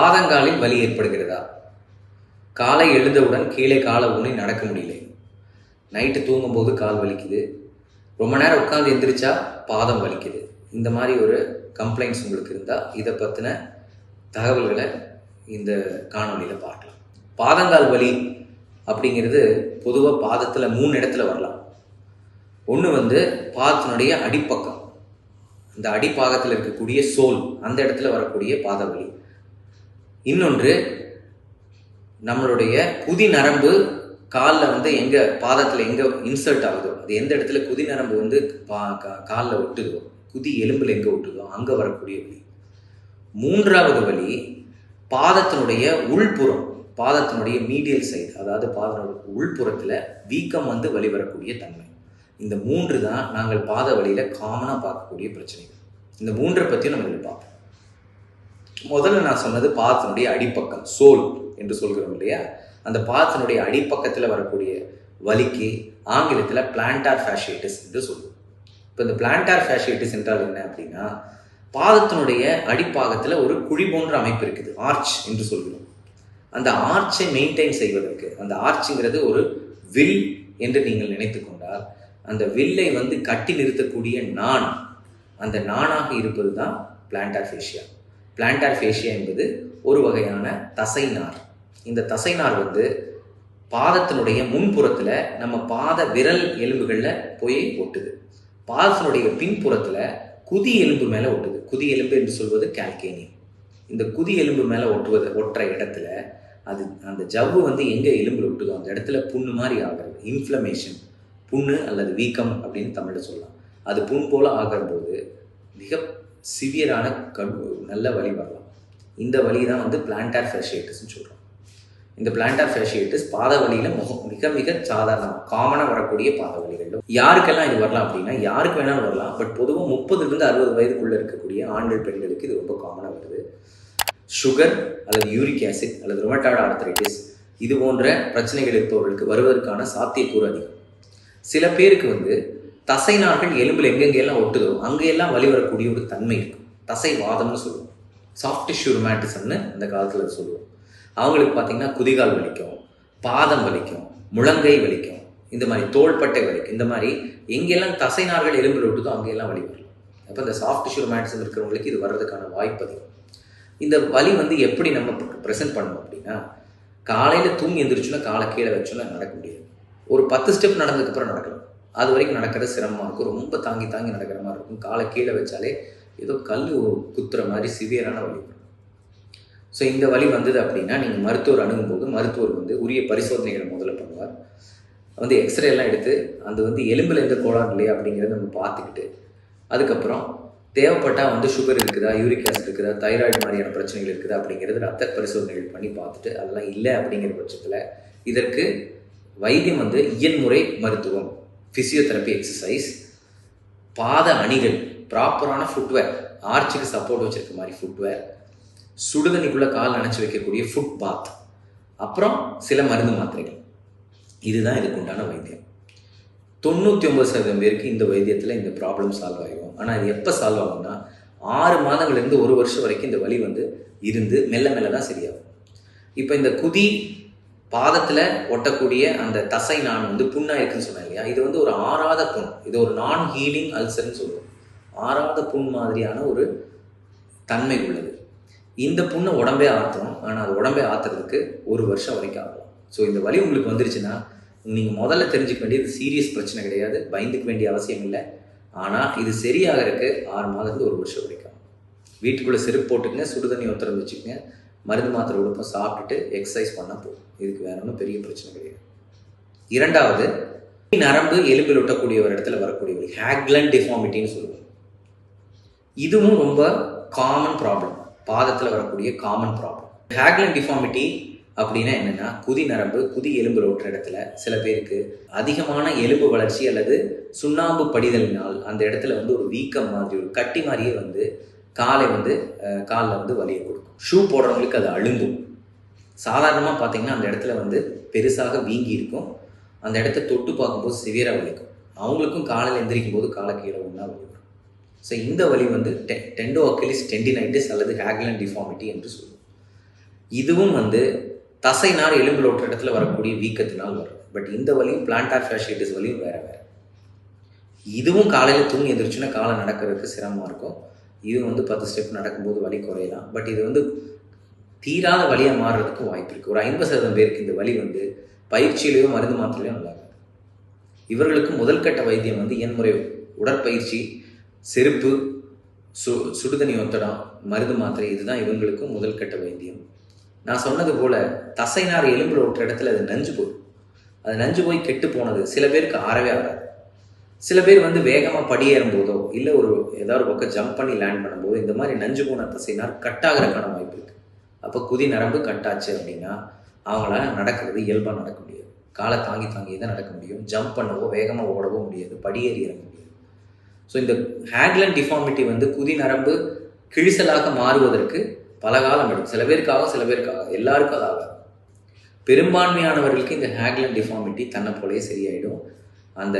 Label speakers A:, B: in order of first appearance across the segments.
A: பாதங்காலில் வலி ஏற்படுகிறதா? காலை எழுந்தவுடன் கீழே காலை ஊனி நடக்க முடியல. நைட்டு தூங்கும்போது கால் வலிக்குது. ரொம்ப நேரம் உட்காந்து எந்திரிச்சா பாதம் வலிக்குது. இந்த மாதிரி ஒரு கம்ப்ளைண்ட்ஸ் உங்களுக்கு இருந்தால் இதை பற்றின தகவல்களை இந்த காணொலியில் பார்க்கலாம். பாதங்கால் வலி அப்படிங்கிறது பொதுவாக பாதத்தில் மூணு இடத்துல வரலாம். ஒன்று வந்து பாதத்தினுடைய அடிப்பக்கம். இந்த அடிப்பாகத்தில் இருக்கக்கூடிய சோல் அந்த இடத்துல வரக்கூடிய பாத வலி இன்னொன்று நம்மளுடைய குதி நரம்பு காலில் வந்து எங்கே பாதத்தில் எங்கே இன்சர்ட் ஆகுதோ அது எந்த இடத்துல குதி நரம்பு வந்து பா காலில் ஒட்டுதோ குதி எலும்பில் எங்கே ஒட்டுதோ அங்கே வரக்கூடிய வலி. மூன்றாவது வலி பாதத்தினுடைய உள்புறம் பாதத்தினுடைய மீடியல் சைடு அதாவது பாதத்தினுடைய உள்புறத்தில் வீக்கம் வந்து வழி வரக்கூடிய தன்மை. இந்த மூன்று தான் நாங்கள் பாத வழியில் காமனாக பார்க்கக்கூடிய பிரச்சனைகள். இந்த மூன்றை பற்றியும் நம்ம பார்ப்போம். முதல்ல நான் சொன்னது பாதத்தினுடைய அடிப்பக்கம் சோல் என்று சொல்கிறோம் இல்லையா? அந்த பாதத்தினுடைய அடிப்பக்கத்தில் வரக்கூடிய வலிக்கு ஆங்கிலத்தில் பிளான்டார் ஃபேஷியட்டிஸ் என்று சொல்லுவோம். இப்போ இந்த பிளான்டார் ஃபேஷியட்டிஸ் என்றால் என்ன அப்படின்னா பாதத்தினுடைய அடிப்பாகத்தில் ஒரு குழி போன்ற அமைப்பு இருக்குது ஆர்ச் என்று சொல்கிறோம் அந்த ஆர்ச்சை மெயின்டைன் செய்வதற்கு அந்த ஆர்ச்சுங்கிறது ஒரு வில் என்று நீங்கள் நினைத்து கொண்டால் அந்த வில்லை வந்து கட்டி நிறுத்தக்கூடிய நான் அந்த நானாக இருப்பது தான் பிளான்டார் ஃபேஷியா பிளான்டார் ஃபேஷியா என்பது ஒரு வகையான தசைநார். இந்த தசைநார் வந்து பாதத்தினுடைய முன்புறத்தில் நம்ம பாத விரல் எலும்புகளில் போய் ஒட்டுது. பாதத்தினுடைய பின்புறத்தில் குதி எலும்பு மேலே ஒட்டுது. குதி எலும்பு என்று சொல்வது கால்கேனியம். இந்த குதி எலும்பு மேலே ஒட்டுவது ஒட்டுற இடத்துல அது அந்த ஜவ்வு வந்து எங்கே எலும்பில் ஒட்டுதோ அந்த இடத்துல புண்ணு மாதிரி ஆகிறது. இன்ஃப்ளமேஷன் புண்ணு அல்லது வீக்கம் அப்படின்னு தமிழில் சொல்லலாம். அது புண் போல ஆகிறபோது மிக சிவியரான கண் நல்ல வலி வரலாம். இந்த வலி தான் வந்து பிளான்டார் ஃபேஷியேட்டிஸ்னு சொல்கிறோம் இந்த பிளான்டார் ஃபேஷியேட்டிஸ் பாத வலியில் முகம் மிக மிக சாதாரணம். காமனாக வரக்கூடிய பாத வலிகள். யாருக்கெல்லாம் இது வரலாம் அப்படின்னா யாருக்கு வேணாலும் வரலாம். பட் பொதுவாக முப்பதுலேருந்து அறுபது வயதுக்குள்ளே இருக்கக்கூடிய ஆண்கள் பெண்களுக்கு இது ரொம்ப காமனாக வருது. சுகர் அல்லது யூரிக் ஆசிட் அல்லது ரொமட்டாய்டு ஆர்த்தரைட்டிஸ் இது போன்ற பிரச்சனைகள் இருப்பவர்களுக்கு வருவதற்கான சாத்தியக்கூறு அதிகம். சில பேருக்கு வந்து தசை நார்கள் எலும்பில் எங்கெங்கெல்லாம் ஒட்டுதோ அங்கெல்லாம் வழி வரக்கூடிய ஒரு தன்மை இருக்கும். தசை வாதம்னு சொல்லுவோம். சாஃப்ட் டிஷ்யூ ரொமாட்டிசம்னு அந்த காலத்தில் சொல்லுவோம். அவங்களுக்கு பார்த்தீங்கன்னா குதிகால் வலிக்கும் பாதம் வலிக்கும் முழங்கை வலிக்கும் இந்த மாதிரி தோள்பட்டை வலிக்கும் இந்த மாதிரி எங்கெல்லாம் தசை நார்கள் எலும்பில் ஒட்டுதோ அங்கெல்லாம் வலி வரலாம் அப்போ இந்த சாஃப்ட் டிஷ்யூ ரொமாட்டிசம் இருக்கிறவங்களுக்கு இது வர்றதுக்கான வாய்ப்பு அதிகம். இந்த வலி வந்து எப்படி நம்ம ப்ரெசென்ட் பண்ணோம் அப்படின்னா காலையில் தூங்கி எந்திரிச்சோன்னா காலை கீழே வச்சோன்னா நடக்க முடியாது. ஒரு பத்து ஸ்டெப் நடந்ததுக்கப்புறம் நடக்கலாம். அது வரைக்கும் நடக்கிறது சிரமமாக இருக்கும். ரொம்ப தாங்கி தாங்கி நடக்கிற மாதிரி இருக்கும். காலை கீழே வச்சாலே ஏதோ கல் குத்துற மாதிரி சிவியரான வழி ஸோ இந்த வழி வந்தது அப்படின்னா நீங்கள் மருத்துவர் அணுகும்போது மருத்துவர் வந்து உரிய பரிசோதனைகளை முதல்ல பண்ணுவார். வந்து எக்ஸ்ரே எல்லாம் எடுத்து அது வந்து எலும்பில் எந்த கோளாறு இல்லையா அப்படிங்கிறத நம்ம பார்த்துக்கிட்டு அதுக்கப்புறம் தேவைப்பட்டால் வந்து சுகர் இருக்குதா யூரிக் ஆசிட் இருக்குதா தைராய்டு மாதிரியான பிரச்சனைகள் இருக்குதா அப்படிங்கிறது ரத்த பரிசோதனைகள் பண்ணி பார்த்துட்டு அதெல்லாம் இல்லை அப்படிங்கிற பட்சத்தில் இதற்கு வைத்தியம் வந்து இயன்முறை மருத்துவம் ஃபிசியோதெரப்பி எக்ஸசைஸ் பாத அணிகள் ப்ராப்பரான ஃபுட்வேர் ஆர்ச்சுக்கு சப்போர்ட் வச்சிருக்க மாதிரி ஃபுட்வேர் சுடுதண்ணிக்குள்ளே கால் நினச்சி வைக்கக்கூடிய ஃபுட் பாத் அப்புறம் சில மருந்து மாத்திரைகள். இதுதான் இதுக்கு உண்டான வைத்தியம். தொண்ணூற்றி ஒம்பது சதவீதம் பேருக்கு இந்த வைத்தியத்தில் இந்த ப்ராப்ளம் சால்வ் ஆகிடும் ஆனால் இது எப்போ சால்வ் ஆகும்னா ஆறு மாதங்கள்லேருந்து ஒரு வருஷம் வரைக்கும் இந்த வலி வந்து இருந்து மெல்ல மெல்ல தான் சரியாகும். இப்போ இந்த குதி பாதத்தில் ஒட்டக்கூடிய அந்த தசை நான் வந்து புண்ணாக இருக்குன்னு சொன்னேன் இல்லையா? இது வந்து ஒரு ஆறாத புண். இது ஒரு நான் ஹீலிங் அல்சர்னு சொல்லுவோம் ஆறாத புண் மாதிரியான ஒரு தன்மை உள்ளது. இந்த புண்ணை உடம்பே ஆற்றணும் ஆனால் அது உடம்பே ஆற்றுறதுக்கு ஒரு வருஷம் வரைக்கும் ஆகும். ஸோ இந்த வலி உங்களுக்கு வந்துருச்சுன்னா நீங்கள் முதல்ல தெரிஞ்சுக்க வேண்டியது சீரியஸ் பிரச்சனை கிடையாது. பயந்துக்க வேண்டிய அவசியம் இல்லை. ஆனால் இது சரியாகிறதுக்கு ஆறு மாதத்துக்கு ஒரு வருஷம் வரைக்கும் வீட்டுக்குள்ளே செருப்பு போட்டுக்கங்க சுடுதண்ணி ஒத்துறது வச்சுக்கோங்க. மருந்து மாத்திரை கொடுப்போம் சாப்பிட்டுட்டு எக்ஸசைஸ் பண்ணால் போதும். இதுக்கு வேற ஒன்றும் பெரிய பிரச்சனை கிடையாது. இரண்டாவது நரம்பு எலும்பில் ஒட்டக்கூடிய ஒரு இடத்துல வரக்கூடிய ஒரு ஹேக்லன் டிஃபார்மிட்டின்னு சொல்லுவோம். இதுவும் ரொம்ப காமன் ப்ராப்ளம் பாதத்தில் வரக்கூடிய காமன் ப்ராப்ளம் ஹேக்லன் டிஃபார்மிட்டி அப்படின்னா என்னென்னா குதி நரம்பு குதி எலும்பு ஒட்டுற இடத்துல சில பேருக்கு அதிகமான எலும்பு வளர்ச்சி அல்லது சுண்ணாம்பு படிதலினால் அந்த இடத்துல வந்து ஒரு வீக்கம் மாதிரி ஒரு கட்டி மாதிரியே வந்து காலை வந்து காலில் வந்து வலியை கொடுக்கும். ஷூ போடுறவங்களுக்கு அது அழுந்தும். சாதாரணமாக பார்த்தீங்கன்னா அந்த இடத்துல வந்து பெருசாக வீங்கி இருக்கும். அந்த இடத்த தொட்டு பார்க்கும்போது சிவியராக வலிக்கும். அவங்களுக்கும் காலையில் எந்திரிக்கும் போது காலை கீழே ஒன்றா வலி வரும். ஸோ இந்த வலி வந்து டெ டெண்டோ அக்கிலிஸ் டெண்டினைட்டிஸ் அல்லது ஹேக்லன் டிஃபார்மிட்டி என்று சொல்லுவோம். இதுவும் வந்து தசைநார் எலும்பில் ஒட்டுற இடத்துல வரக்கூடிய வீக்கத்தினால் வரும். பட் இந்த வலியும் பிளான்டார் ஃபேஷியட்டிஸ் வலியும் வேறு வேற. இதுவும் காலையில் தூங்கி எந்திரிச்சுன்னா காலை நடக்கிறதுக்கு சிரமமாக இருக்கும். இது வந்து பத்து ஸ்டெப் நடக்கும்போது வலி குறையலாம். பட் இது வந்து தீராத வழியாக மாறுறதுக்கு வாய்ப்பு இருக்குது ஒரு ஐம்பது சதவீதம் பேருக்கு இந்த வலி வந்து பயிற்சியிலையோ மருந்து மாத்திரையிலையோ நல்லா இவர்களுக்கு முதல் கட்ட வைத்தியம் வந்து என்முறை உடற்பயிற்சி செருப்பு சு சுடுதண்ணி ஒத்தடம் மருந்து மாத்திரை இதுதான் இவங்களுக்கும் முதல் கட்ட வைத்தியம். நான் சொன்னது போல் தசைநார் எலும்பில் ஒட்டுற இடத்துல அது நஞ்சு போகும் அது நஞ்சு போய் கெட்டு போனது சில பேருக்கு ஆறவே ஆறாது. சில பேர் வந்து வேகமாக படியேறும் போதோ இல்லை ஒரு ஏதாவது ஒரு பக்கம் ஜம்ப் பண்ணி லேண்ட் பண்ணும்போது இந்த மாதிரி நஞ்சு போன தசைனார் கட் ஆகிறதுக்கான வாய்ப்பு இருக்குது அப்போ குதி நரம்பு கட்டாச்சு அப்படின்னா அவங்களால நடக்கிறது இயல்பாக நடக்க முடியாது. காலை தாங்கி தாங்கி தான் நடக்க முடியும். ஜம்ப் பண்ணவோ வேகமாக ஓடவோ முடியாது. படியேறி இறங்க முடியாது. ஸோ இந்த ஹேக்லன் டிஃபார்மிட்டி வந்து குதி நரம்பு கிழிசலாக மாறுவதற்கு பல காலம் எடுக்கும். சில பேருக்காக சில பேருக்காக எல்லாருக்கும் அது ஆகாது. பெரும்பான்மையானவர்களுக்கு இந்த ஹேக்லன் டிஃபார்மிட்டி தன்னை போலே சரியாயிடும். அந்த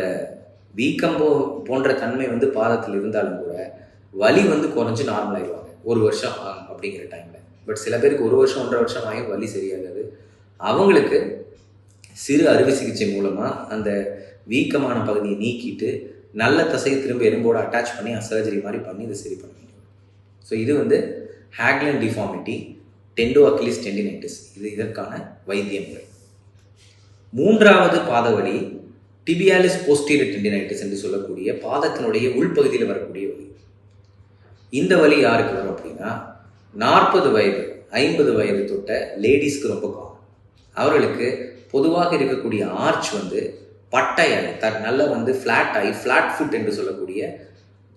A: வீக்கம் போ போன்ற தன்மை வந்து பாதத்தில் இருந்தாலும் கூட வலி வந்து குறைஞ்சி நார்மல் ஆயிடுவாங்க. ஒரு வருஷம் ஆகும் அப்படிங்கிற டைமில் பட் சில பேருக்கு ஒரு வருஷம் ஒன்றரை வருஷம் ஆகி வலி சரியாகாது. அவங்களுக்கு சிறு அறுவை சிகிச்சை மூலமாக அந்த வீக்கமான பகுதியை நீக்கிட்டு நல்ல தசையை திரும்ப எலும்போட அட்டாச் பண்ணி சர்ஜரி மாதிரி பண்ணி இதை சரி பண்ண முடியும். ஸோ இது வந்து ஹேக்லன் டிஃபார்மிட்டி டெண்டோ அக்லிஸ் டெண்டினைட்டிஸ் இது இதற்கான வைத்திய முறை மூன்றாவது பாதவழி டிபியாலிஸ் போஸ்டீரியர் டெண்டினைட்டிஸ் என்று சொல்லக்கூடிய பாதத்தினுடைய உள்பகுதியில் வரக்கூடிய வலி. இந்த வலி யாருக்கு வரும் அப்படின்னா நாற்பது வயது ஐம்பது வயது தொட்ட லேடிஸ்க்கு ரொம்ப காமன் அவர்களுக்கு பொதுவாக இருக்கக்கூடிய ஆர்ச் வந்து பட்டையான த நல்ல வந்து ஃப்ளாட் ஆகி ஃப்ளாட் ஃபுட் என்று சொல்லக்கூடிய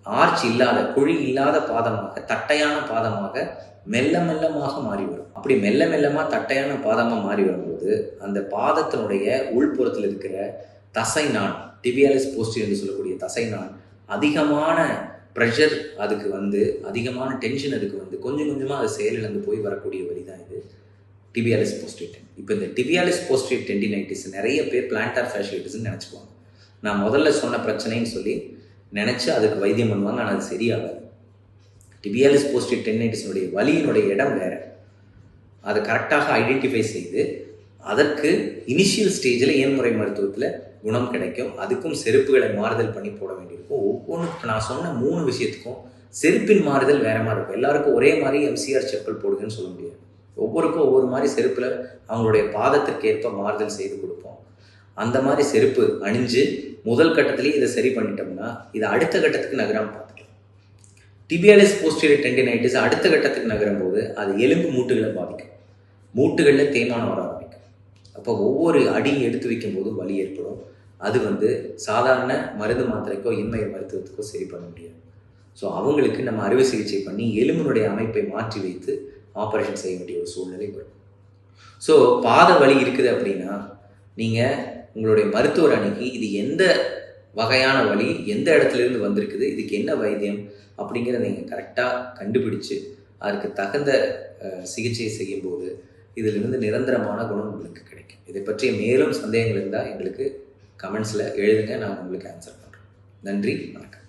A: ஆர்ச் இல்லாத குழி இல்லாத பாதமாக தட்டையான பாதமாக மெல்ல மெல்லமாக மாறி வரும். அப்படி மெல்ல மெல்லமாக தட்டையான பாதமாக மாறி வரும்போது அந்த பாதத்தினுடைய உள்புறத்தில் இருக்கிற தசை நான் டிபியாலிஸ் போஸ்டி என்று சொல்லக்கூடிய தசை நான் அதிகமான ப்ரெஷர் அதுக்கு வந்து அதிகமான டென்ஷன் அதுக்கு வந்து கொஞ்சம் கொஞ்சமாக அது செயலிழந்து போய் வரக்கூடிய வழி தான் இது டிபியாலிஸ் போஸ்ட்ரேட் இப்போ இந்த டிபியாலிஸ் போஸ்டேட் டென்டினைட்டிஸ் நிறைய பேர் பிளான்டார் ஃபேஷியட்டிஸ்னு நினச்சிக்குவாங்க. நான் முதல்ல சொன்ன பிரச்சனைன்னு சொல்லி நினச்சி அதுக்கு வைத்தியம் பண்ணுவாங்க ஆனால் அது சரியாகாது. டிபியாலிஸ் போஸ்டேட் டெண்டினைட்டிஸினுடைய வலியினுடைய இடம் வேறு. அதை கரெக்டாக ஐடென்டிஃபை செய்து அதற்கு இனிஷியல் ஸ்டேஜில் இயன்முறை மருத்துவத்தில் குணம் கிடைக்கும். அதுக்கும் செருப்புகளை மாறுதல் பண்ணி போட வேண்டியிருக்கும். ஒவ்வொன்றுக்கும் நான் சொன்ன மூணு விஷயத்துக்கும் செருப்பின் மாறுதல் வேற மாதிரி இருக்கும். எல்லாருக்கும் ஒரே மாதிரி எம்சிஆர் செப்பல் போடுங்கன்னு சொல்ல முடியாது. ஒவ்வொருக்கும் ஒவ்வொரு மாதிரி செருப்பில் அவங்களுடைய பாதத்திற்கு ஏற்ப மாறுதல் செய்து கொடுப்போம். அந்த மாதிரி செருப்பு அணிஞ்சு முதல் கட்டத்திலேயே இதை சரி பண்ணிட்டோம்னா இதை அடுத்த கட்டத்துக்கு நகராமல் பார்த்துக்கலாம். டிபியாலிஸ் போஸ்டீரியர் டெண்டினைட்டிஸ் அடுத்த கட்டத்துக்கு நகரும் போது அது எலும்பு மூட்டுகளை பாதிக்கும். மூட்டுகளில் தேய்மானம் வராது. அப்போ ஒவ்வொரு அடியும் எடுத்து வைக்கும் போதும் வலி ஏற்படும். அது வந்து சாதாரண மருந்து மாத்திரைக்கோ இன்மைய மருத்துவத்துக்கோ சரி பண்ண முடியாது. ஸோ அவங்களுக்கு நம்ம அறுவை சிகிச்சை பண்ணி எலும்பினுடைய அமைப்பை மாற்றி வைத்து ஆப்ரேஷன் செய்ய வேண்டிய ஒரு சூழ்நிலை வரும். ஸோ பாத வலி இருக்குது அப்படின்னா நீங்கள் உங்களுடைய மருத்துவர் அன்னைக்கு இது எந்த வகையான வழி எந்த இடத்துல இருந்து வந்திருக்குது இதுக்கு என்ன வைத்தியம் அப்படிங்கிறத நீங்கள் கரெக்டாக கண்டுபிடிச்சு அதுக்கு தகுந்த சிகிச்சை செய்யும்போது இதிலிருந்து நிரந்தரமான குணம் உங்களுக்கு கிடைக்கும். இதை பற்றிய மேலும் சந்தேகங்கள் இருந்தால் எங்களுக்கு கமெண்ட்ஸில் எழுதுங்க நான் உங்களுக்கு ஆன்சர் பண்ணுறேன் நன்றி வணக்கம்.